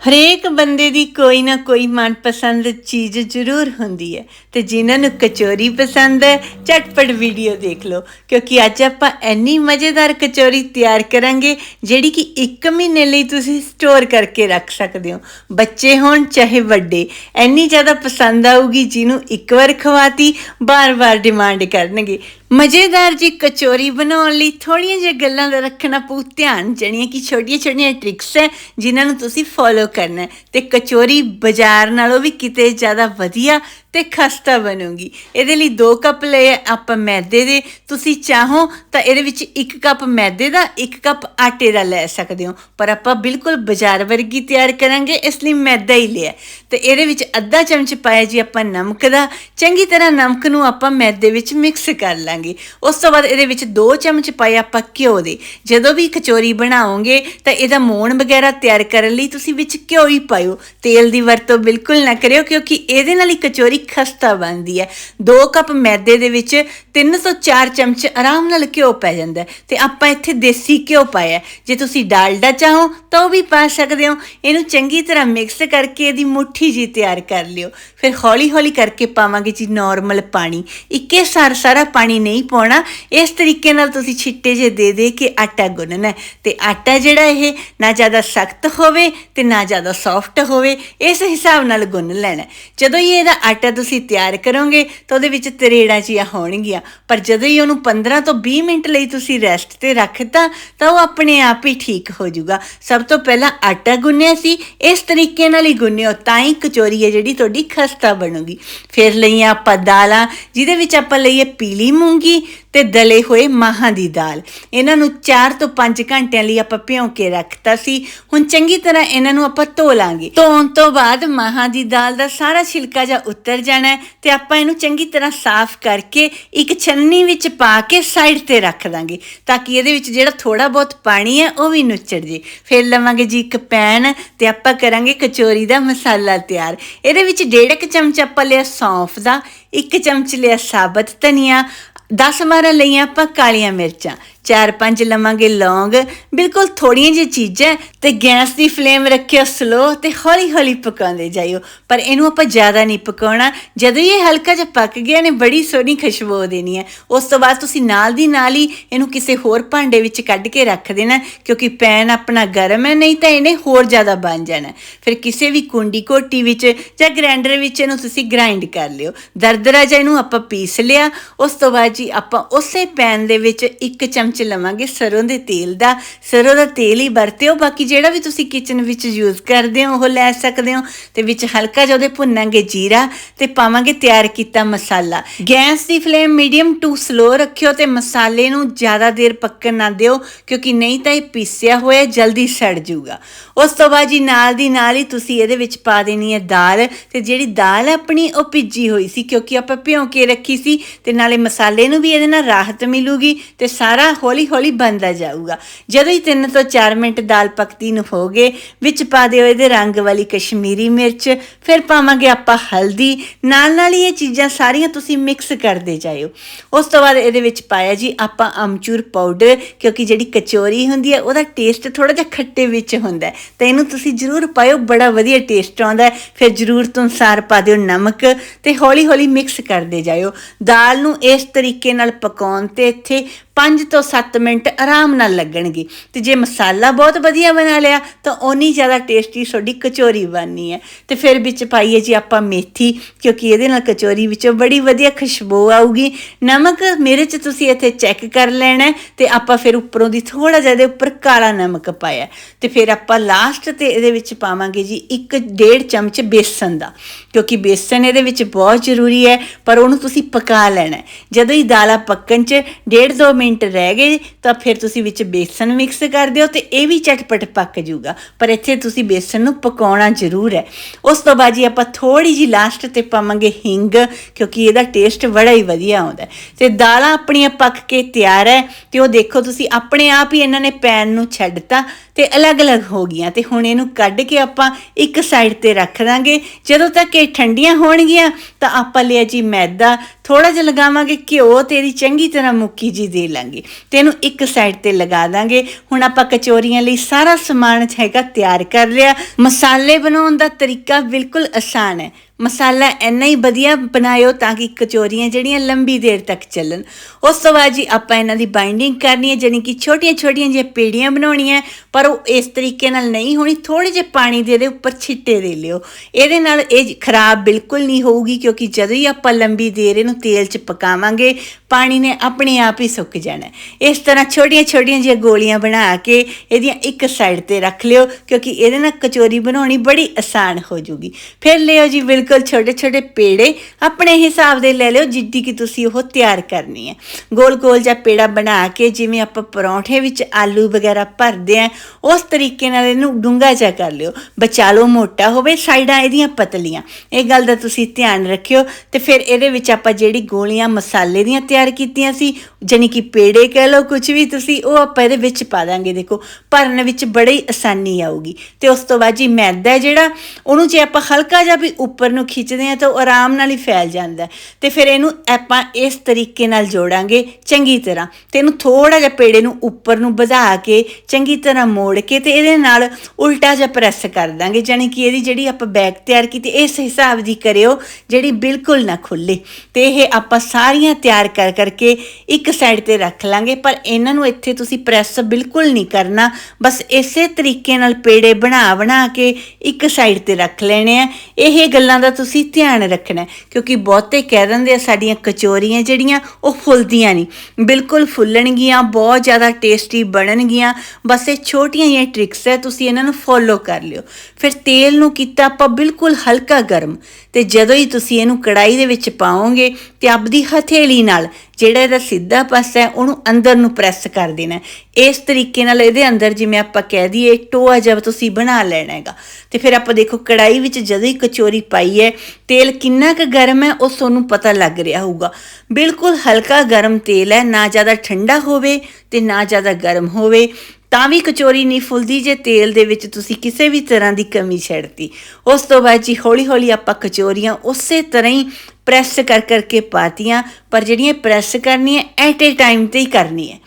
ਹਰੇਕ ਬੰਦੇ ਦੀ ਕੋਈ ਨਾ ਕੋਈ ਮਨਪਸੰਦ ਚੀਜ਼ ਜ਼ਰੂਰ ਹੁੰਦੀ ਹੈ ਤੇ ਜਿਨ੍ਹਾਂ ਨੂੰ ਕਚੋਰੀ ਪਸੰਦ ਹੈ, ਝਟਪਟ ਵੀਡੀਓ ਦੇਖ ਲਓ, ਕਿਉਂਕਿ ਅੱਜ ਆਪਾਂ ਇੰਨੀ ਮਜ਼ੇਦਾਰ ਕਚੋਰੀ ਤਿਆਰ ਕਰਾਂਗੇ, ਜਿਹੜੀ ਕਿ 1 ਮਹੀਨੇ ਲਈ ਤੁਸੀਂ ਸਟੋਰ ਕਰਕੇ ਰੱਖ ਸਕਦੇ ਹੋ। ਬੱਚੇ ਹੋਣ ਚਾਹੇ ਵੱਡੇ, ਇੰਨੀ ਜ਼ਿਆਦਾ ਪਸੰਦ ਆਊਗੀ ਜਿਹਨੂੰ ਇੱਕ ਵਾਰ ਖਵਾਤੀ, ਬਾਰ-ਬਾਰ ਡਿਮਾਂਡ ਕਰਨਗੇ। ਮਜ਼ੇਦਾਰ ਜੀ ਕਚੋਰੀ ਬਣਾਉਣ ਲਈ ਥੋੜੀਆਂ ਜਿਹੀਆਂ ਗੱਲਾਂ ਦਾ ਰੱਖਣਾ ਪਊ ਧਿਆਨ ਜਿਹੜੀਆਂ ਕਿ ਛੋਟੀਆਂ-ਛੋਟੀਆਂ ਟ੍ਰਿਕਸ ਹੈ, ਜਿਨ੍ਹਾਂ ਨੂੰ ਤੁਸੀਂ ਫੋਲੋ ਕਰਨਾ ਹੈ। ਤੇ ਕਚੋਰੀ ਬਾਜ਼ਾਰ ਨਾਲੋਂ ਵੀ ਕਿਤੇ ਜ਼ਿਆਦਾ ਵਧੀਆ ਤੇ ਖਸਤਾ ਬਣੂਗੀ। ਇਹਦੇ ਲਈ 2 ਕੱਪ ਲਏ ਆਪਾਂ ਮੈਦੇ ਦੇ। ਤੁਸੀਂ ਚਾਹੋ ਤਾਂ ਇਹਦੇ ਵਿੱਚ 1 ਕੱਪ ਮੈਦੇ ਦਾ 1 ਕੱਪ ਆਟੇ ਦਾ ਲੈ ਸਕਦੇ ਹੋ। ਪਰ ਆਪਾਂ ਬਿਲਕੁਲ ਬਾਜ਼ਾਰ ਵਰਗੀ ਤਿਆਰ ਕਰਾਂਗੇ, ਇਸ ਲਈ ਮੈਦਾ ਹੀ ਲਿਆ। ਤੇ ਇਹਦੇ ਵਿੱਚ ਅੱਧਾ ਚਮਚ ਪਾਇਆ ਜੀ ਆਪਾਂ ਨਮਕ ਦਾ। ਚੰਗੀ ਤਰ੍ਹਾਂ ਨਮਕ ਨੂੰ ਆਪਾਂ ਮੈਦੇ ਵਿੱਚ ਮਿਕਸ ਕਰ ਲਾਂਗੇ। ਉਸ ਤੋਂ ਬਾਅਦ ਇਹਦੇ ਵਿੱਚ 2 ਚਮਚ ਪਾਏ ਆਪਾਂ ਘਿਓ ਦੇ। ਜਦੋਂ ਵੀ ਕਚੋਰੀ ਬਣਾਓਗੇ ਤਾਂ ਇਹਦਾ ਮੋਣ ਵਗੈਰਾ ਤਿਆਰ ਕਰਨ ਲਈ ਤੁਸੀਂ ਵਿੱਚ ਘਿਓ ਹੀ ਪਾਇਓ। ਤੇਲ ਦੀ ਵਰਤੋਂ ਬਿਲਕੁਲ ਨਾ ਕਰਿਓ, ਕਿਉਂਕਿ ਇਹਦੇ ਨਾਲ ਹੀ ਕਚੋਰੀ ਖਸਤਾ ਬਣਦੀ ਹੈ। 2 ਕੱਪ ਮੈਦੇ ਦੇ ਵਿੱਚ 3 ਤੋਂ 4 ਚਮਚ ਆਰਾਮ ਨਾਲ ਘਿਓ ਪੈ ਜਾਂਦਾ ਤੇ ਆਪਾਂ ਇੱਥੇ ਦੇਸੀ ਘਿਓ ਪਾਇਆ ਜੇ ਤੁਸੀਂ ਡਾਲਡਾ ਚਾਹੋ ਤਾਂ ਉਹ ਵੀ ਪਾ ਸਕਦੇ ਹੋ। ਇਹਨੂੰ ਚੰਗੀ ਤਰ੍ਹਾਂ ਮਿਕਸ ਕਰਕੇ ਇਹਦੀ ਮੁੱਠੀ ਜੀ ਤਿਆਰ ਕਰ ਲਿਓ। ਫਿਰ ਹੌਲੀ ਹੌਲੀ ਕਰਕੇ ਪਾਵਾਂਗੇ ਜੀ ਨਾਰਮਲ ਪਾਣੀ। ਇੱਕੇ ਸਾਰ ਸਾਰਾ ਪਾਣੀ ਨਹੀਂ ਪਾਉਣਾ। ਇਸ ਤਰੀਕੇ ਨਾਲ ਤੁਸੀਂ ਛਿੱਟੇ ਜੇ ਦੇ ਦੇ ਕੇ ਆਟਾ ਗੁੰਨਣਾ ਤੇ ਆਟਾ ਜਿਹੜਾ ਇਹ ਨਾ ਜ਼ਿਆਦਾ ਸਖਤ ਹੋਵੇ ਤੇ ਨਾ ਜ਼ਿਆਦਾ ਸੌਫਟ ਹੋਵੇ, ਇਸ ਹਿਸਾਬ ਨਾਲ ਗੁੰਨ ਲੈਣਾ ਜਦੋਂ ਹੀ ਇਹਦਾ ਆਟਾ ਤੁਸੀਂ ਤਿਆਰ ਕਰੋਗੇ ਤਾਂ ਉਹਦੇ ਵਿੱਚ ਤਰੇੜਾਂ ਜੀਆਂ ਹੋਣਗੀਆਂ। ਪਰ ਜਦੋਂ ਹੀ ਉਹਨੂੰ 15 ਤੋਂ 20 ਮਿੰਟ ਲਈ ਤੁਸੀਂ ਰੈਸਟ ਤੇ ਰੱਖਤਾ, ਤਾਂ ਉਹ ਆਪਣੇ ਆਪ ਹੀ ਠੀਕ ਹੋ ਜਾਊਗਾ। ਸਭ ਤੋਂ ਪਹਿਲਾਂ ਆਟਾ ਗੁੰਨਿਆ ਸੀ। ਇਸ ਤਰੀਕੇ ਨਾਲ ਹੀ ਗੁੰਨਿਓ, ਤਾਂ ਹੀ ਕਚੋਰੀ ਹੈ ਜਿਹੜੀ ਤੁਹਾਡੀ ਖਸਤਾ ਬਣੂਗੀ। ਫਿਰ ਲਈਆਂ ਆਪਾਂ ਦਾਲਾਂ, ਜਿਹਦੇ ਵਿੱਚ ਆਪਾਂ ਲਈਏ ਪੀਲੀ ਮੂੰਗੀ ਤੇ ਦਲੇ ਹੋਏ ਮਾਹਾਂ ਦੀ ਦਾਲ। ਇਹਨਾਂ ਨੂੰ 4 ਤੋਂ 5 ਘੰਟਿਆਂ ਲਈ ਆਪਾਂ ਭਿਉਂ ਕੇ ਰੱਖਤਾ ਸੀ। ਹੁਣ ਚੰਗੀ ਤਰ੍ਹਾਂ ਇਹਨਾਂ ਨੂੰ ਆਪਾਂ ਧੋ ਲਾਂਗੇ। ਧੋਣ ਤੋਂ ਬਾਅਦ ਮਾਹਾਂ ਦੀ ਦਾਲ ਦਾ ਸਾਰਾ ਛਿਲਕਾ ਜਾਂ ਉੱਤਰ ਜਾਣਾ ਹੈ ਤੇ ਆਪਾਂ ਇਹਨੂੰ ਚੰਗੀ ਤਰ੍ਹਾਂ ਸਾਫ਼ ਕਰਕੇ ਇੱਕ ਛੰਨੀ ਵਿੱਚ ਪਾ ਕੇ ਸਾਈਡ ਤੇ ਰੱਖ ਦਾਂਗੇ ਤਾਂ ਕਿ ਇਹਦੇ ਵਿੱਚ ਜਿਹੜਾ ਥੋੜਾ ਬਹੁਤ ਪਾਣੀ ਹੈ ਉਹ ਵੀ ਨੁੱਚੜ ਜੇ। ਫਿਰ ਲਵਾਂਗੇ ਜੀ ਇੱਕ ਪੈਨ ਤੇ ਆਪਾਂ ਕਰਾਂਗੇ ਕਚੋਰੀ ਦਾ ਮਸਾਲਾ ਤਿਆਰ। ਇਹਦੇ ਵਿੱਚ ਡੇਢ ਕੁ ਚਮਚ ਆਪਾਂ ਲਿਆ ਸੌਂਫ ਦਾ, ਇੱਕ ਚਮਚ ਲਿਆ ਸਾਬਤ ਧਨੀਆ 10 12 ਲਈਆਂ ਆਪਾਂ ਕਾਲੀਆਂ ਮਿਰਚਾਂ ਚਾਰ ਪੰਜ ਲਵਾਂਗੇ ਲੌਂਗ। ਬਿਲਕੁਲ ਥੋੜੀਆਂ ਜਿਹੀਆਂ ਚੀਜ਼ਾਂ ਤੇ ਗੈਸ ਦੀ ਫਲੇਮ ਰੱਖਿਓ ਸਲੋ ਤੇ ਹੌਲੀ ਹੌਲੀ ਪਕਾਉਂਦੇ ਜਾਇਓ। ਪਰ ਇਹਨੂੰ ਆਪਾਂ ਜ਼ਿਆਦਾ ਨਹੀਂ ਪਕਾਉਣਾ। ਜਦੋਂ ਇਹ ਹਲਕਾ ਜਿਹਾ ਪੱਕ ਗਿਆ ਨੇ, ਬੜੀ ਸੋਹਣੀ ਖੁਸ਼ਬੂ ਦੇਣੀ ਹੈ। ਉਸ ਤੋਂ ਬਾਅਦ ਤੁਸੀਂ ਨਾਲ ਦੀ ਨਾਲ ਹੀ ਇਹਨੂੰ ਕਿਸੇ ਹੋਰ ਭਾਂਡੇ ਵਿੱਚ ਕੱਢ ਕੇ ਰੱਖ ਦੇਣਾ, ਕਿਉਂਕਿ ਪੈਨ ਆਪਣਾ ਗਰਮ ਹੈ, ਨਹੀਂ ਤਾਂ ਇਹਨੇ ਹੋਰ ਜ਼ਿਆਦਾ ਬਣ ਜਾਣਾ। ਫਿਰ ਕਿਸੇ ਵੀ ਕੁੰਡੀ ਕੋਟੀ ਵਿੱਚ ਜਾਂ ਗ੍ਰਾਈਂਡਰ ਵਿੱਚ ਇਹਨੂੰ ਤੁਸੀਂ ਗ੍ਰਾਈਂਡ ਕਰ ਲਿਓ। ਦਰਦਰਾ ਜਿਹਾ ਇਹਨੂੰ ਆਪਾਂ ਪੀਸ ਲਿਆ। ਉਸ ਤੋਂ ਬਾਅਦ ਜੀ ਆਪਾਂ ਉਸੇ ਪੈਨ ਦੇ ਵਿੱਚ ਇੱਕ ਚਮਚ ਲਵਾਂਗੇ ਸਰੋਂ ਦੇ ਤੇਲ ਦਾ। ਸਰੋਂ ਦਾ ਤੇਲ ਹੀ ਵਰਤਿਓ, ਬਾਕੀ ਜਿਹੜਾ ਵੀ ਤੁਸੀਂ ਕਿਚਨ ਵਿੱਚ ਯੂਜ਼ ਕਰਦੇ ਹੋ, ਉਹ ਲੈ ਸਕਦੇ ਹੋ। ਤੇ ਵਿੱਚ ਹਲਕਾ ਜਿਹਾ ਉਹਦੇ ਭੁੰਨਾਂਗੇ ਜੀਰਾ ਤੇ ਪਾਵਾਂਗੇ ਤਿਆਰ ਕੀਤਾ ਮਸਾਲਾ। ਗੈਸ ਦੀ ਫਲੇਮ ਮੀਡੀਅਮ ਟੂ ਸਲੋ ਰੱਖਿਓ ਤੇ ਮਸਾਲੇ ਨੂੰ ਜ਼ਿਆਦਾ ਦੇਰ ਪੱਕਣ ਨਾ ਦਿਓ, ਕਿਉਂਕਿ ਨਹੀਂ ਤਾਂ ਇਹ ਪੀਸਿਆ ਹੋਇਆ, ਜਲਦੀ ਸੜ ਜਾਊਗਾ। ਉਸ ਤੋਂ ਬਾਅਦ ਜੀ ਨਾਲ ਦੀ ਨਾਲ ਹੀ ਤੁਸੀਂ ਇਹਦੇ ਵਿੱਚ ਪਾ ਦੇਣੀ ਹੈ ਦਾਲ। ਤੇ ਜਿਹੜੀ ਦਾਲ ਆਪਣੀ, ਉਹ ਭਿੱਜੀ ਹੋਈ ਸੀ, ਕਿਉਂਕਿ ਆਪਾਂ ਭਿਉਂ ਕੇ ਰੱਖੀ ਸੀ ਤੇ ਨਾਲੇ ਮਸਾਲੇ ਨੂੰ ਵੀ ਇਹਦੇ ਨਾਲ ਰਾਹਤ ਮਿਲੂਗੀ ਤੇ ਸਾਰਾ ਹੌਲੀ ਹੌਲੀ ਬਣਦਾ ਜਾਊਗਾ। ਜਦੋਂ ਹੀ 3 ਤੋਂ 4 ਮਿੰਟ ਦਾਲ ਪੱਕਦੀ ਨੂੰ ਹੋ ਗਏ, ਵਿੱਚ ਪਾ ਦਿਓ ਇਹਦੇ ਰੰਗ ਵਾਲੀ ਕਸ਼ਮੀਰੀ ਮਿਰਚ, ਫਿਰ ਪਾਵਾਂਗੇ ਆਪਾਂ ਹਲਦੀ। ਨਾਲ ਨਾਲ ਹੀ ਇਹ ਚੀਜ਼ਾਂ ਸਾਰੀਆਂ ਤੁਸੀਂ ਮਿਕਸ ਕਰਦੇ ਜਾਇਓ। ਉਸ ਤੋਂ ਬਾਅਦ ਇਹਦੇ ਵਿੱਚ ਪਾਇਆ ਜੀ ਆਪਾਂ ਅਮਚੂਰ ਪਾਊਡਰ, ਕਿਉਂਕਿ ਜਿਹੜੀ ਕਚੋਰੀ ਹੁੰਦੀ ਹੈ, ਉਹਦਾ ਟੇਸਟ ਥੋੜਾ ਜਿਹਾ ਖੱਟੇ ਵਿੱਚ ਹੁੰਦਾ ਤਾਂ ਇਹਨੂੰ ਤੁਸੀਂ ਜ਼ਰੂਰ ਪਾਇਓ, ਬੜਾ ਵਧੀਆ ਟੇਸਟ ਆਉਂਦਾ ਹੈ। ਫਿਰ ਜ਼ਰੂਰਤ ਅਨੁਸਾਰ ਪਾ ਦਿਓ ਨਮਕ ਤੇ ਹੌਲੀ ਹੌਲੀ ਮਿਕਸ ਕਰਦੇ ਜਾਇਓ। ਦਾਲ ਨੂੰ ਇਸ ਤਰੀਕੇ ਨਾਲ ਪਕਾਉਣ ਤੇ ਇੱਥੇ 5 ਤੋਂ 7 ਮਿੰਟ ਆਰਾਮ ਨਾਲ ਲੱਗਣਗੇ। ਤੇ ਜੇ ਮਸਾਲਾ ਬਹੁਤ ਵਧੀਆ ਬਣਾ ਲਿਆ, ਤਾਂ ਓਨੀ ਜ਼ਿਆਦਾ ਟੇਸਟੀ ਤੁਹਾਡੀ ਕਚੋਰੀ ਬਣਨੀ ਹੈ। ਤੇ ਫਿਰ ਵਿੱਚ ਪਾਈਏ ਜੀ ਆਪਾਂ ਮੇਥੀ, ਕਿਉਂਕਿ ਇਹਦੇ ਨਾਲ ਕਚੋਰੀ ਵਿੱਚੋਂ ਬੜੀ ਵਧੀਆ ਖੁਸ਼ਬੂ ਆਊਗੀ। ਨਮਕ, ਮੇਰੇ ਚ ਤੁਸੀਂ ਇੱਥੇ ਚੈੱਕ ਕਰ ਲੈਣਾ ਹੈ ਤੇ ਆਪਾਂ ਫਿਰ ਉੱਪਰੋਂ ਦੀ ਥੋੜਾ ਜਿਹਾ ਇਹਦੇ ਉੱਪਰ ਕਾਲਾ ਨਮਕ ਪਾਇਆ ਤੇ ਫਿਰ ਆਪਾਂ ਲਾਸਟ ਤੇ ਇਹਦੇ ਵਿੱਚ ਪਾਵਾਂਗੇ ਜੀ 1.5 ਚਮਚ ਬੇਸਨ ਦਾ, ਕਿਉਂਕਿ ਬੇਸਨ ਇਹਦੇ ਵਿੱਚ ਬਹੁਤ ਜ਼ਰੂਰੀ ਹੈ, ਪਰ ਉਹਨੂੰ ਤੁਸੀਂ ਪਕਾ ਲੈਣਾ ਜਦੋਂ ਹੀ ਦਾਲਾਂ ਪੱਕਣ ਚ 1.5 ਮਿੰਟ ਮਿੰਟ ਰਹਿ ਗਏ, ਤਾਂ ਫਿਰ ਤੁਸੀਂ ਵਿੱਚ ਬੇਸਨ ਮਿਕਸ ਕਰ ਦਿਓ ਤੇ ਇਹ ਵੀ ਚਟਪਟ ਪੱਕ ਜਾਊਗਾ। ਪਰ ਇੱਥੇ ਤੁਸੀਂ ਬੇਸਨ ਨੂੰ ਪਕਾਉਣਾ ਜ਼ਰੂਰ ਹੈ। ਉਸ ਤੋਂ ਬਾਅਦ ਜੀ ਆਪਾਂ ਥੋੜੀ ਜੀ ਲਾਸਟ ਤੇ ਪਾਵਾਂਗੇ ਹਿੰਗ, ਕਿਉਂਕਿ ਇਹਦਾ ਟੇਸਟ ਬੜਾ ਹੀ ਵਧੀਆ ਆਉਂਦਾ ਤੇ ਦਾਲਾਂ ਆਪਣੀਆਂ ਪੱਕ ਕੇ ਤਿਆਰ ਹੈ ਤੇ ਉਹ ਦੇਖੋ ਤੁਸੀਂ ਆਪਣੇ ਆਪ ਹੀ ਇਹਨਾਂ ਨੇ ਪੈਨ ਨੂੰ ਛੱਡਤਾ ਤੇ ਅਲੱਗ-ਅਲੱਗ ਹੋ ਗਈਆਂ ਤੇ ਹੁਣ ਇਹਨੂੰ ਕੱਢ ਕੇ ਆਪਾਂ ਇੱਕ ਸਾਈਡ ਤੇ ਰੱਖ ਦਾਂਗੇ। ਜਦੋਂ ਤੱਕ ਇਹ ਠੰਡੀਆਂ ਹੋਣਗੀਆਂ, ਤਾਂ ਆਪਾਂ ਲਿਆ ਜੀ ਮੈਦਾ। ਥੋੜਾ ਜਿਹਾ ਲਗਾਵਾਂਗੇ ਘਿਓ, ਤੇ ਇਹਦੀ ਚੰਗੀ ਤਰ੍ਹਾਂ ਮੁੱਕੀ ਜੀ ਦੇ ਲਾਂਗੇ ਤੇ ਇਹਨੂੰ ਇੱਕ ਸਾਈਡ ਤੇ ਲਗਾ ਦਾਂਗੇ। ਹੁਣ ਆਪਾਂ ਕਚੋਰੀਆਂ ਲਈ ਸਾਰਾ ਸਮਾਨ ਹੈਗਾ ਤਿਆਰ ਕਰ ਲਿਆ। ਮਸਾਲੇ ਬਣਾਉਣ ਦਾ ਤਰੀਕਾ ਬਿਲਕੁਲ ਆਸਾਨ ਹੈ। ਮਸਾਲਾ ਇੰਨਾ ਹੀ ਵਧੀਆ ਬਣਾਇਓ ਤਾਂ ਕਿ ਕਚੋਰੀਆਂ ਜਿਹੜੀਆਂ ਲੰਬੀ ਦੇਰ ਤੱਕ ਚੱਲਣ। ਉਸ ਤੋਂ ਬਾਅਦ ਜੀ ਆਪਾਂ ਇਹਨਾਂ ਦੀ ਬਾਈਂਡਿੰਗ ਕਰਨੀ ਹੈ, ਜਾਣੀ ਕਿ ਛੋਟੀਆਂ ਛੋਟੀਆਂ ਜਿਹੀਆਂ ਪੇੜੀਆਂ ਬਣਾਉਣੀਆਂ ਪਰ ਉਹ ਇਸ ਤਰੀਕੇ ਨਾਲ ਨਹੀਂ ਹੋਣੀ ਥੋੜੇ ਜਿਹੇ ਪਾਣੀ ਦੇ ਦੇ ਉੱਪਰ ਛਿੱਟੇ ਦੇ ਲਿਓ। ਇਹਦੇ ਨਾਲ ਇਹ ਖਰਾਬ ਬਿਲਕੁਲ ਨਹੀਂ ਹੋਊਗੀ, ਕਿਉਂਕਿ ਜਦੋਂ ਹੀ ਆਪਾਂ ਲੰਬੀ ਦੇਰ ਇਹਨੂੰ ਤੇਲ 'ਚ ਪਕਾਵਾਂਗੇ, ਪਾਣੀ ਨੇ ਆਪਣੇ ਆਪ ਹੀ ਸੁੱਕ ਜਾਣਾ ਇਸ ਤਰ੍ਹਾਂ ਛੋਟੀਆਂ ਛੋਟੀਆਂ ਜਿਹੀਆਂ ਗੋਲੀਆਂ ਬਣਾ ਕੇ ਇਹਦੀਆਂ ਇੱਕ ਸਾਈਡ ਤੇ ਰੱਖ ਲਿਓ, ਕਿਉਂਕਿ ਇਹਦੇ ਨਾਲ ਕਚੋਰੀ ਬਣਾਉਣੀ ਬੜੀ ਆਸਾਨ ਹੋ ਜੂਗੀ। ਫਿਰ ਲਿਓ ਜੀ, ਬਿਲਕੁਲ ਛੋਟੇ ਛੋਟੇ ਪੇੜੇ ਆਪਣੇ ਹਿਸਾਬ ਦੇ ਲੈ ਲਿਓ ਜਿੱਦੀ ਕਿ ਤੁਸੀਂ ਉਹ ਤਿਆਰ ਕਰਨੀ ਹੈ। ਗੋਲ ਗੋਲ ਜਿਹਾ ਪੇੜਾ ਬਣਾ ਕੇ ਜਿਵੇਂ ਆਪਾਂ ਪਰੌਂਠੇ ਵਿੱਚ ਆਲੂ ਵਗੈਰਾ ਭਰਦੇ ਆ ਉਸ ਤਰੀਕੇ ਨਾਲ ਇਹਨੂੰ ਡੂੰਘਾ ਜਿਹਾ ਕਰ ਲਿਓ। ਬਚਾ ਲਓ ਮੋਟਾ ਹੋਵੇ ਸਾਈਡਾਂ ਇਹਦੀਆਂ ਪਤਲੀਆਂ। ਇਹ ਗੱਲ ਦਾ ਤੁਸੀਂ ਧਿਆਨ ਰੱਖਿਓ ਤੇ ਫਿਰ ਇਹਦੇ ਵਿੱਚ ਆਪਾਂ ਜਿਹੜੀ ਗੋਲੀਆਂ ਮਸਾਲੇ ਦੀਆਂ ਤਿਆਰ ਕੀਤੀਆਂ ਸੀ, ਜਾਣੀ ਕਿ ਪੇੜੇ ਕਹਿ ਲਓ ਕੁਝ ਵੀ ਤੁਸੀਂ, ਉਹ ਆਪਾਂ ਇਹਦੇ ਵਿੱਚ ਪਾ ਦਾਂਗੇ। ਦੇਖੋ, ਭਰਨ ਵਿੱਚ ਬੜੀ ਆਸਾਨੀ ਆਊਗੀ। ਤੇ ਉਸ ਤੋਂ ਬਾਅਦ ਜੀ ਮੈਦਾ ਜਿਹੜਾ, ਉਹਨੂੰ ਜੇ ਆਪਾਂ ਹਲਕਾ ਜਿਹਾ ਵੀ ਉੱਪਰ ਨੂੰ ਖਿੱਚਦੇ ਆ ਤਾਂ ਉਹ ਆਰਾਮ ਨਾਲ ਹੀ ਫੈਲ ਜਾਂਦਾ ਹੈ। ਤੇ ਫਿਰ ਇਹਨੂੰ ਆਪਾਂ ਇਸ ਤਰੀਕੇ ਨਾਲ ਜੋੜਾਂਗੇ ਚੰਗੀ ਤਰ੍ਹਾਂ। ਤੇ ਇਹਨੂੰ ਥੋੜਾ ਜਿਹਾ ਪੇੜੇ ਨੂੰ ਉੱਪਰ ਨੂੰ ਵਧਾ ਕੇ ਚੰਗੀ ਤਰ੍ਹਾਂ ਮੋੜ ਕੇ ਤੇ ਇਹਦੇ ਨਾਲ ਉਲਟਾ ਜਿਹਾ ਪ੍ਰੈਸ ਕਰ ਦਾਂਗੇ। ਜਾਣੀ ਕਿ ਇਹਦੀ ਜਿਹੜੀ ਆਪਾਂ ਬੈਗ ਤਿਆਰ ਕੀਤੀ, ਇਸ ਹਿਸਾਬ ਦੀ ਕਰਿਓ ਜਿਹੜੀ ਬਿਲਕੁਲ ਨਾ ਖੁੱਲੇ। ਤੇ ਇਹ ਆਪਾਂ ਸਾਰੀਆਂ ਤਿਆਰ ਕਰ ਕਰਕੇ ਇੱਕ ਸਾਈਡ ਤੇ ਰੱਖ ਲਾਂਗੇ। ਪਰ ਇਹਨਾਂ ਨੂੰ ਇੱਥੇ ਤੁਸੀਂ ਪ੍ਰੈਸ ਬਿਲਕੁਲ ਨਹੀਂ ਕਰਨਾ। ਬਸ ਇਸੇ ਤਰੀਕੇ ਨਾਲ ਪੇੜੇ ਬਣਾ ਬਣਾ ਕੇ ਇੱਕ ਸਾਈਡ ਤੇ ਰੱਖ ਲੈਣੇ ਆ। ਇਹ ਗੱਲਾਂ ਦਾ ਤੁਸੀਂ ਧਿਆਨ ਰੱਖਣਾ ਕਿਉਂਕਿ ਬਹੁਤੇ ਕਹਿ ਦਿੰਦੇ ਆ, ਸਾਡੀਆਂ ਕਚੋਰੀਆਂ ਜਿਹੜੀਆਂ, ਉਹ ਫੁੱਲਦੀਆਂ ਨਹੀਂ। ਬਿਲਕੁਲ ਫੁੱਲਣਗੀਆਂ, ਬਹੁਤ ਜ਼ਿਆਦਾ ਟੇਸਟੀ ਬਣਨਗੀਆਂ। ਬਸ ਇਹ ਛੋਟੀਆਂ ਜਿਹੀਆਂ ਟ੍ਰਿਕਸ ਹੈ, ਤੁਸੀਂ ਇਹਨਾਂ ਨੂੰ ਫੋਲੋ ਕਰ ਲਿਓ। ਫਿਰ ਤੇਲ ਨੂੰ ਕੀਤਾ ਆਪਾਂ ਬਿਲਕੁਲ ਹਲਕਾ ਗਰਮ। ਤੇ ਜਦੋਂ ਹੀ ਤੁਸੀਂ ਇਹਨੂੰ ਕੜਾਈ ਦੇ ਵਿੱਚ ਪਾਓਗੇ, ਤੇ ਆਪਦੀ ਹਥੇਲੀ ਨਾਲ ਜਿਹੜਾ ਇਹਦਾ ਸਿੱਧਾ ਪਾਸਾ ਹੈ, ਉਹਨੂੰ ਅੰਦਰ ਨੂੰ ਪ੍ਰੈਸ ਕਰ ਦੇਣਾ ਇਸ ਤਰੀਕੇ ਨਾਲ ਇਹਦੇ ਅੰਦਰ ਜਿਵੇਂ ਆਪਾਂ ਕਹਿ ਦਈਏ, ਟੋਆ ਜਬ ਤੁਸੀਂ ਬਣਾ ਲੈਣਾ ਹੈਗਾ। ਤੇ ਫਿਰ ਆਪਾਂ ਦੇਖੋ ਕੜਾਈ ਵਿੱਚ ਜਦੋਂ ਹੀ ਕਚੋਰੀ ਪਾਈ ਹੈ, ਤੇਲ ਕਿੰਨਾ ਕੁ ਗਰਮ ਹੈ, ਉਹ ਤੁਹਾਨੂੰ ਪਤਾ ਲੱਗ ਰਿਹਾ ਹੋਊਗਾ। ਬਿਲਕੁਲ ਹਲਕਾ ਗਰਮ ਤੇਲ ਹੈ, ਨਾ ਜ਼ਿਆਦਾ ਠੰਡਾ ਹੋਵੇ ਤੇ ਨਾ ਜ਼ਿਆਦਾ ਗਰਮ ਹੋਵੇ। ਤਾਂ ਵੀ ਕਚੋਰੀ ਨਹੀਂ ਫੁੱਲਦੀ ਜੇ ਤੇਲ ਦੇ ਵਿੱਚ ਤੁਸੀਂ ਕਿਸੇ ਵੀ ਤਰ੍ਹਾਂ ਦੀ ਕਮੀ ਛੱਡਤੀ ਉਸ ਤੋਂ ਬਾਅਦ ਜੀ ਹੌਲੀ ਹੌਲੀ ਆਪਾਂ ਕਚੋਰੀਆਂ ਉਸੇ ਤਰ੍ਹਾਂ ਹੀ ਪ੍ਰੈਸ ਕਰ ਕਰਕੇ ਪਾਤੀਆਂ, ਪਰ ਜਿਹੜੀਆਂ ਪ੍ਰੈਸ ਕਰਨੀਆਂ ਐਟ ਏ ਟਾਈਮ ਤੇ ਹੀ ਕਰਨੀ ਹੈ।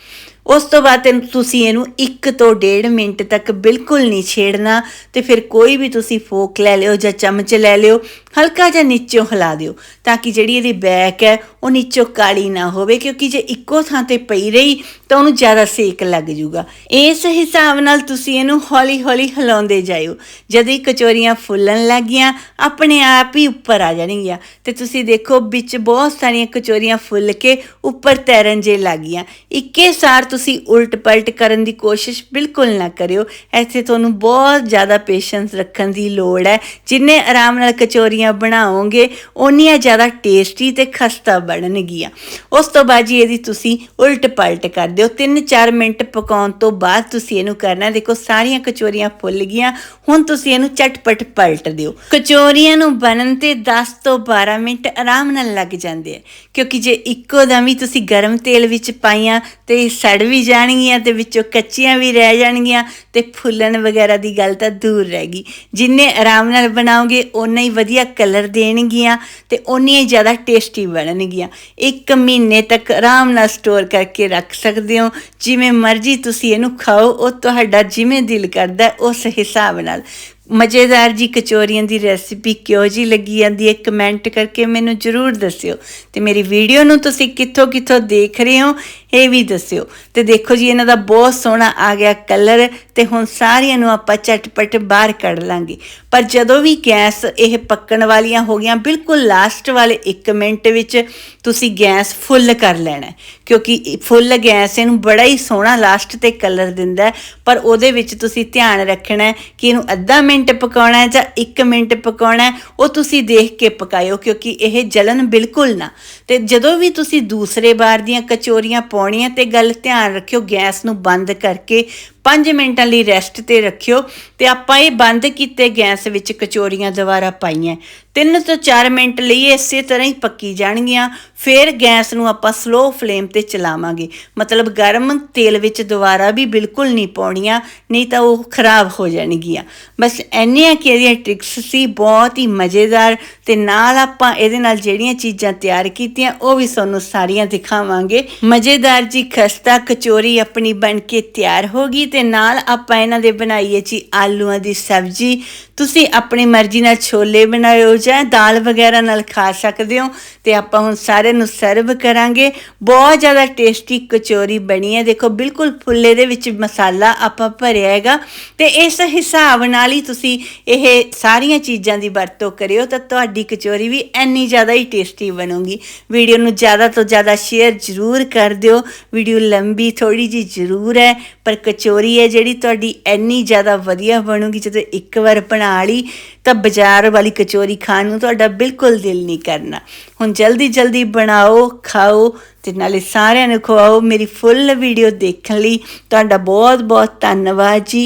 ਉਸ ਤੋਂ ਬਾਅਦ ਤੁਸੀਂ ਇਹਨੂੰ 1 ਤੋਂ 1.5 ਮਿੰਟ ਤੱਕ ਬਿਲਕੁਲ ਨਹੀਂ ਛੇੜਨਾ ਤੇ ਫਿਰ ਕੋਈ ਵੀ ਤੁਸੀਂ ਫੋਕ ਲੈ ਲਿਓ ਜਾਂ ਚਮਚ ਲੈ ਲਿਓ ਹਲਕਾ ਜਿਹਾ ਨੀਚੋਂ ਹਿਲਾ ਦਿਓ ਤਾਂ ਕਿ ਜਿਹੜੀ ਇਹਦੀ ਬੈਕ ਹੈ ਉਹ ਨੀਚੋਂ ਕਾਲੀ ਨਾ ਹੋਵੇ, ਕਿਉਂਕਿ ਜੇ ਇੱਕੋ ਥਾਂ ਤੇ ਪਈ ਰਹੀ ਤਾਂ ਉਹਨੂੰ ਜ਼ਿਆਦਾ ਸੇਕ ਲੱਗ ਜਾਊਗਾ ਇਸ ਹਿਸਾਬ ਨਾਲ ਤੁਸੀਂ ਇਹਨੂੰ ਹੌਲੀ-ਹੌਲੀ ਹਿਲਾਉਂਦੇ ਜਾਇਓ। ਜਦੋਂ ਹੀ ਕਚੋਰੀਆਂ ਫੁੱਲਣ ਲੱਗੀਆਂ, ਆਪਣੇ ਆਪ ਹੀ ਉੱਪਰ ਆ ਜਾਣਗੀਆਂ। ਤੇ ਤੁਸੀਂ ਦੇਖੋ, ਵਿੱਚ ਬਹੁਤ ਸਾਰੀਆਂ ਕਚੋਰੀਆਂ ਫੁੱਲ ਕੇ ਉੱਪਰ ਤੈਰਨ ਜੇ ਲੱਗੀਆਂ। ਇੱਕੇ ਸਾਰ ਤੁਸੀਂ ਉਲਟ ਪਲਟ ਕਰਨ ਦੀ ਕੋਸ਼ਿਸ਼ ਬਿਲਕੁਲ ਨਾ ਕਰਿਓ। ਇੱਥੇ ਤੁਹਾਨੂੰ ਬਹੁਤ ਜ਼ਿਆਦਾ ਪੇਸ਼ੈਂਸ ਰੱਖਣ ਦੀ ਲੋੜ ਹੈ। ਜਿੰਨੇ ਆਰਾਮ ਨਾਲ ਕਚੋਰੀ ਕਚੋਰੀਆਂ ਬਣਾਓਗੇ, ਓਨੀਆਂ ਜ਼ਿਆਦਾ ਟੇਸਟੀ ਤੇ ਖਸਤਾ ਬਣਨਗੀਆਂ। ਉਸ ਤੋਂ ਬਾਅਦ ਜੀ ਇਹਦੀ ਤੁਸੀਂ ਉਲਟ ਪਲਟ ਕਰ ਦਿਓ। 3-4 ਮਿੰਟ ਪਕਾਉਣ ਤੋਂ ਬਾਅਦ ਤੁਸੀਂ ਇਹਨੂੰ ਕਰਨਾ, ਦੇਖੋ ਸਾਰੀਆਂ ਕਚੋਰੀਆਂ ਫੁੱਲ ਗਈਆਂ, ਹੁਣ ਤੁਸੀਂ ਇਹਨੂੰ ਚਟਪਟ ਪਲਟ ਦਿਓ। ਕਚੋਰੀਆਂ ਨੂੰ ਬਣਨ ਤੇ 10 ਤੋਂ 12 ਮਿੰਟ ਆਰਾਮ ਨਾਲ ਲੱਗ ਜਾਂਦੇ ਆ, ਕਿਉਂਕਿ ਜੇ ਇੱਕੋ ਦਮ ਹੀ ਤੁਸੀਂ ਗਰਮ ਤੇਲ ਵਿੱਚ ਪਾਈਆਂ ਤੇ ਸੜ ਵੀ ਜਾਣਗੀਆਂ ਤੇ ਵਿੱਚੋਂ ਕੱਚੀਆਂ ਵੀ ਰਹਿ ਜਾਣਗੀਆਂ ਤੇ ਫੁੱਲਣ ਵਗੈਰਾ ਦੀ ਗੱਲ ਤਾਂ ਦੂਰ ਰਹਿ ਗਈ। ਜਿੰਨੇ ਆਰਾਮ ਨਾਲ ਬਣਾਓਗੇ, ਓਨਾ ਹੀ ਵਧੀਆ ਕਲਰ ਦੇਣਗੀਆਂ ਤੇ ਓਨੀਆਂ ਹੀ ਜ਼ਿਆਦਾ ਟੇਸਟੀ ਬਣਨਗੀਆਂ। ਇੱਕ ਮਹੀਨੇ ਤੱਕ ਆਰਾਮ ਨਾਲ ਸਟੋਰ ਕਰਕੇ ਰੱਖ ਸਕਦੇ ਹੋ। ਜਿਵੇਂ ਮਰਜ਼ੀ ਤੁਸੀਂ ਇਹਨੂੰ ਖਾਓ, ਉਹ ਤੁਹਾਡਾ ਜਿਵੇਂ ਦਿਲ ਕਰਦਾ, ਉਸ ਹਿਸਾਬ ਨਾਲ। ਮਜ਼ੇਦਾਰ ਜੀ ਕਚੋਰੀਆਂ ਦੀ ਰੈਸਿਪੀ ਕਿਉਂ ਜੀ ਲੱਗੀ ਜਾਂਦੀ ਹੈ? ਕਮੈਂਟ ਕਰਕੇ ਮੈਨੂੰ ਜਰੂਰ ਦੱਸਿਓ। ਤੇ ਮੇਰੀ ਵੀਡੀਓ ਨੂੰ ਤੁਸੀਂ ਕਿੱਥੋਂ ਕਿੱਥੋਂ ਦੇਖ ਰਹੇ ਹੋ, ਇਹ ਵੀ ਦੱਸਿਓ। ਤੇ ਦੇਖੋ ਜੀ, ਇਹਨਾਂ ਦਾ ਬਹੁਤ ਸੋਹਣਾ ਆ ਗਿਆ ਕਲਰ ਤੇ ਹੁਣ ਸਾਰਿਆਂ ਨੂੰ ਆਪਾਂ ਝਟਪਟ ਬਾਹਰ ਕੱਢ ਲਾਂਗੇ। ਪਰ ਜਦੋਂ ਵੀ ਗੈਸ ਇਹ ਪੱਕਣ ਵਾਲੀਆਂ ਹੋ ਗਈਆਂ, ਬਿਲਕੁਲ ਲਾਸਟ ਵਾਲੇ 1 ਮਿੰਟ ਵਿੱਚ ਤੁਸੀਂ ਗੈਸ ਫੁੱਲ ਕਰ ਲੈਣਾ ਕਿਉਂਕਿ ਫੁੱਲ ਗੈਸ ਇਹਨੂੰ ਬੜਾ ਹੀ ਸੋਹਣਾ ਲਾਸਟ ਤੇ ਕਲਰ ਦਿੰਦਾ ਪਰ ਉਹਦੇ ਵਿੱਚ ਤੁਸੀਂ ਧਿਆਨ ਰੱਖਣਾ ਕਿ ਇਹਨੂੰ ਅੱਧਾ ਮਿੰਟ ਪਕਾਉਣਾ ਜਾਂ 1 ਮਿੰਟ ਪਕਾਉਣਾ ਉਹ ਤੁਸੀਂ ਦੇਖ ਕੇ ਪਕਾਇਓ, ਕਿਉਂਕਿ ਇਹ ਜਲਨ ਬਿਲਕੁਲ ਨਾ। ਤੇ ਜਦੋਂ ਵੀ ਤੁਸੀਂ ਦੂਸਰੇ ਵਾਰ ਦੀਆਂ ਕਚੋਰੀਆਂ ਪਾਉਣੀਆਂ ਤੇ ਗੱਲ ਧਿਆਨ ਰੱਖਿਓ, ਗੈਸ ਨੂੰ ਬੰਦ ਕਰਕੇ 5 ਮਿੰਟਾਂ ਲਈ ਰੈਸਟ ਤੇ ਰੱਖਿਓ ਤੇ ਆਪਾਂ ਇਹ ਬੰਦ ਕੀਤੇ ਗੈਸ ਵਿੱਚ ਕਚੋਰੀਆਂ ਦੁਬਾਰਾ ਪਾਈਆਂ। 3 ਤੋਂ 4 ਮਿੰਟ ਲਈ ਇਸੇ ਤਰ੍ਹਾਂ ਹੀ ਪੱਕੀ ਜਾਣਗੀਆਂ। ਫਿਰ ਗੈਸ ਨੂੰ ਆਪਾਂ ਸਲੋ ਫਲੇਮ ਤੇ ਚਲਾਵਾਂਗੇ। ਮਤਲਬ ਗਰਮ ਤੇਲ ਵਿੱਚ ਦੁਬਾਰਾ ਵੀ ਬਿਲਕੁਲ ਨਹੀਂ ਪਾਉਣੀਆਂ, ਨਹੀਂ ਤਾਂ ਉਹ ਖਰਾਬ ਹੋ ਜਾਣਗੀਆਂ। ਬਸ ਇੰਨੀਆਂ ਕਿ ਇਹਦੀਆਂ ਟ੍ਰਿਕਸ ਸੀ, ਬਹੁਤ ਹੀ ਮਜ਼ੇਦਾਰ ਤੇ ਨਾਲ ਆਪਾਂ ਇਹਦੇ ਨਾਲ ਜਿਹੜੀਆਂ ਚੀਜ਼ਾਂ ਤਿਆਰ ਕੀਤੀਆਂ, ਉਹ ਵੀ ਤੁਹਾਨੂੰ ਸਾਰੀਆਂ ਦਿਖਾਵਾਂਗੇ। ਮਜ਼ੇਦਾਰ ਜੀ ਖਸਤਾ ਕਚੋਰੀ ਆਪਣੀ ਬਣ ਕੇ ਤਿਆਰ ਹੋ ਗਈ ਤੇ ਨਾਲ ਆਪਾਂ ਇਹਨਾਂ ਦੇ ਬਣਾਈਏ ਜੀ ਆਲੂਆਂ ਦੀ ਸਬਜ਼ੀ। ਤੁਸੀਂ ਆਪਣੀ ਮਰਜ਼ੀ ਨਾਲ ਛੋਲੇ ਬਣਾਇਓ ਜਾਂ ਦਾਲ ਵਗੈਰਾ ਨਾਲ ਖਾ ਸਕਦੇ ਹੋ ਤੇ ਆਪਾਂ ਹੁਣ ਸਾਰਿਆਂ ਨੂੰ ਸਰਵ ਕਰਾਂਗੇ। ਬਹੁਤ ਜ਼ਿਆਦਾ ਟੇਸਟੀ ਕਚੋਰੀ ਬਣੀ ਹੈ। ਦੇਖੋ, ਬਿਲਕੁਲ ਫੁੱਲੇ ਦੇ ਵਿੱਚ ਮਸਾਲਾ ਆਪਾਂ ਭਰਿਆ ਹੈਗਾ ਤੇ ਇਸ ਹਿਸਾਬ ਨਾਲ ਹੀ ਤੁਸੀਂ ਇਹ ਸਾਰੀਆਂ ਚੀਜ਼ਾਂ ਦੀ ਵਰਤੋਂ ਕਰਿਓ ਤਾਂ ਤੁਹਾਡੀ ਕਚੋਰੀ ਵੀ ਇੰਨੀ ਜ਼ਿਆਦਾ ਹੀ ਟੇਸਟੀ ਬਣੂਗੀ। ਵੀਡੀਓ ਨੂੰ ਜ਼ਿਆਦਾ ਤੋਂ ਜ਼ਿਆਦਾ ਸ਼ੇਅਰ ਜ਼ਰੂਰ ਕਰ ਦਿਓ। ਵੀਡੀਓ ਲੰਬੀ ਥੋੜੀ ਜੀ ਜ਼ਰੂਰ ਹੈ, ਪਰ ਕਚੋਰੀ ਕਚੋਰੀ ਹੈ ਜਿਹੜੀ ਤੁਹਾਡੀ ਇੰਨੀ ਜ਼ਿਆਦਾ ਵਧੀਆ ਬਣੂਗੀ, ਜਦੋਂ ਇੱਕ ਵਾਰ ਬਣਾ ਲਈ, ਤਾਂ ਬਾਜ਼ਾਰ ਵਾਲੀ ਕਚੋਰੀ ਖਾਣ ਨੂੰ ਤੁਹਾਡਾ ਬਿਲਕੁਲ ਦਿਲ ਨਹੀਂ ਕਰਨਾ। ਹੁਣ ਜਲਦੀ ਜਲਦੀ ਬਣਾਓ, ਖਾਓ ਤੇ ਨਾਲੇ ਸਾਰਿਆਂ ਨੂੰ ਖਵਾਓ। ਮੇਰੀ ਫੁੱਲ ਵੀਡੀਓ ਦੇਖਣ ਲਈ ਤੁਹਾਡਾ ਬਹੁਤ ਬਹੁਤ ਧੰਨਵਾਦ ਜੀ।